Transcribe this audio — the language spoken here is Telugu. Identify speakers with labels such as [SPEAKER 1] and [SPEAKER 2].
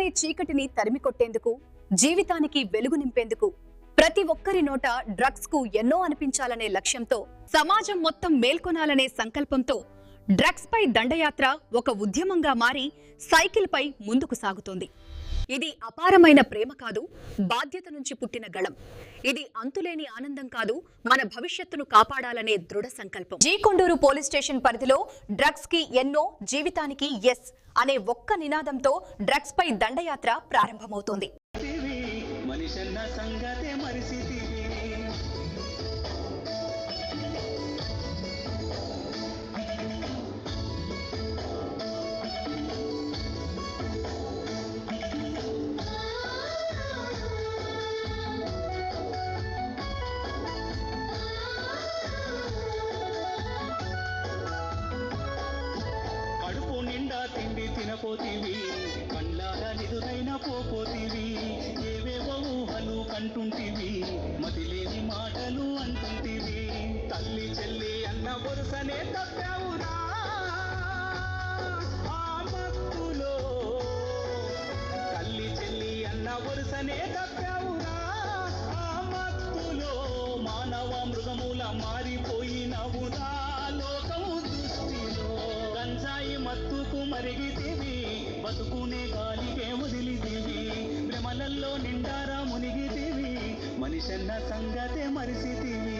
[SPEAKER 1] అనే చీకటిని తరిమి కొట్టేందుకు జీవితానికి వెలుగు నింపేందుకు ప్రతి ఒక్కరి నోట డ్రగ్స్కు ఎన్నో అనిపించాలనే లక్ష్యంతో సమాజం మొత్తం మేల్కొనాలనే సంకల్పంతో డ్రగ్స్ పై దండయాత్ర ఒక ఉద్యమంగా మారి సైకిల్ పై ముందుకు సాగుతోంది. ఇది అపారమైన ప్రేమ కాదు బాధ్యత నుంచి పుట్టిన గళం. ఇది అంతులేని ఆనందం కాదు మన భవిష్యత్తును కాపాడాలనే దృఢ సంకల్పం. జీ కొండూరు పోలీస్ స్టేషన్ పరిధిలో డ్రగ్స్కి ఎన్నో జీవితానికి ఎస్ అనే ఒక్క నినాదంతో డ్రగ్స్ పై దండయాత్ర ప్రారంభమవుతోంది.
[SPEAKER 2] పోతివి. తినపోతివి కళ్ళాల నిదురైన పోపోతివి. ఏవేవో ఊహలు కంటుంటివి. మతిలేని మాటలు అంటుంటివి. తల్లి చెల్లి అన్న వరుసనే తప్పావురా. ఆ మత్తులో తల్లి చెల్లి అన్న వరుసనే తప్పావురా. ఆ మత్తులో మానవ మృగముల మారిపో సంగతే మరిసితివి.